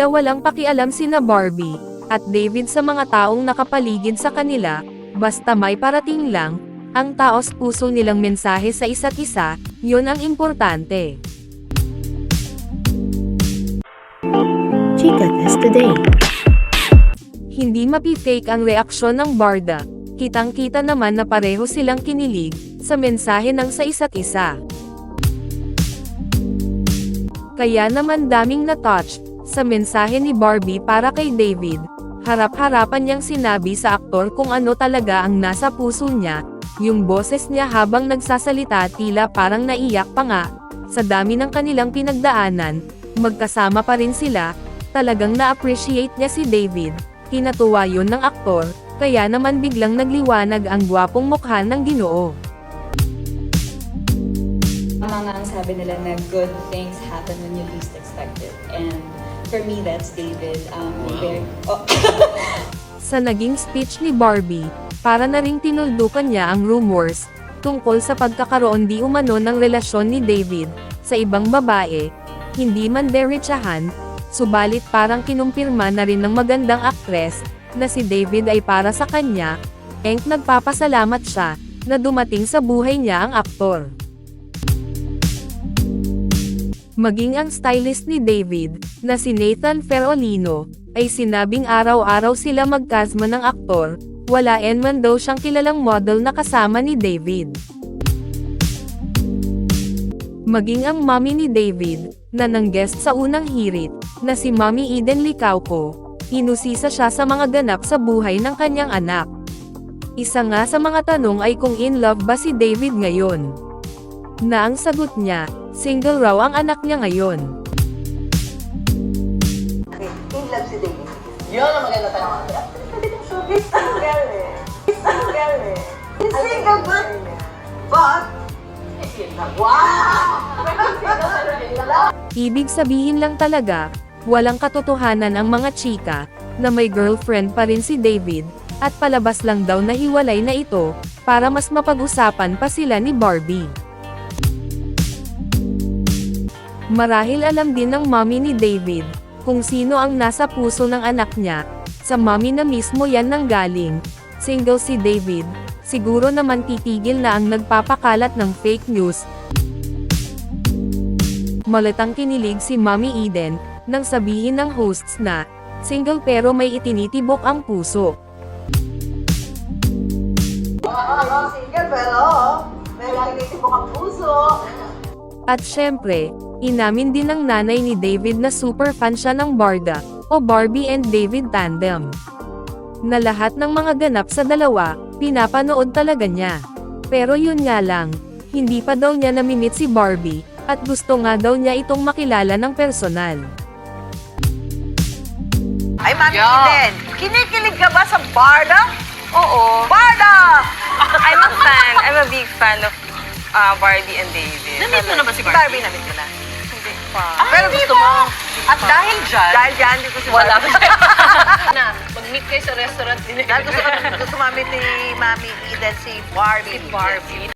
Tila walang pakialam sina Barbie at David sa mga taong nakapaligid sa kanila, basta may parating lang, ang taos puso nilang mensahe sa isa't isa, yun ang importante. Chica Test Today. Hindi mapi-fake ang reaksyon ng Barda. Kitang-kita naman na pareho silang kinilig sa mensahe ng sa isa't isa. Kaya naman daming na-touch sa mensahe ni Barbie para kay David. Harap-harapan niyang sinabi sa aktor kung ano talaga ang nasa puso niya, yung boses niya habang nagsasalita tila parang naiyak pa nga. Sa dami ng kanilang pinagdaanan, magkasama pa rin sila, talagang na-appreciate niya si David. Kinatuwa yun ng aktor, kaya naman biglang nagliwanag ang gwapong mukha ng ginoo. Mga ang sabi nila na good things happen when you least expect it. And for me, that's David. Um, very, oh, Sa naging speech ni Barbie, para na ring tinuldukan niya ang rumors, tungkol sa pagkakaroon di umano ng relasyon ni David, sa ibang babae, hindi man derechahan, subalit parang kinumpirma na rin ng magandang aktres, na si David ay para sa kanya, Enk nagpapasalamat siya, na dumating sa buhay niya ang aktor. Maging ang stylist ni David, na si Nathan Ferolino, ay sinabing araw-araw sila magkasma ng aktor, wala man daw siyang kilalang model na kasama ni David. Maging ang mommy ni David, na nang guest sa unang hirit, na si Mommy Eden Licauco, inusisa siya sa mga ganap sa buhay ng kanyang anak. Isa nga sa mga tanong ay kung in love ba si David ngayon. Na ang sagot niya, single raw ang anak niya ngayon. In love si David. Yun ang maganda tanong. Pwede kong showbiz. Single eh. Single eh. Single but, but, Wow! Ibig sabihin lang talaga, walang katotohanan ang mga chika, na may girlfriend pa rin si David, at palabas lang daw na hiwalay na ito, para mas mapag-usapan pa sila ni Barbie. Marahil alam din ng mommy ni David, kung sino ang nasa puso ng anak niya, sa mommy na mismo yan nanggaling, single si David, siguro naman titigil na ang nagpapakalat ng fake news, Malatang kinilig si Mommy Eden, nang sabihin ng hosts na, single pero may itinitibok ang puso. Single pero, may tinitibok ang puso. At syempre, inamin din ng nanay ni David na super fan siya ng Barda, o Barbie and David tandem. Na lahat ng mga ganap sa dalawa, pinapanood talaga niya. Pero yun nga lang, hindi pa daw niya namimit si Barbie, at gusto nga daw niya itong makilala ng personal. Ay, Mami Eden, kinikilig ka ba sa Barda? Oo. Barda! I'm a fan. I'm a big fan of uh, Barbie and David. Namit mo na ba si Barbie? Barbie, namit mo na. Hindi pa. Pero gusto mo. At dahil dyan, dahil dyan, dito si Wala. Barbie. na, mag-meet kayo sa restaurant din. Dahil gusto, gusto mamit ni Mami Eden si Barbie. Si Barbie.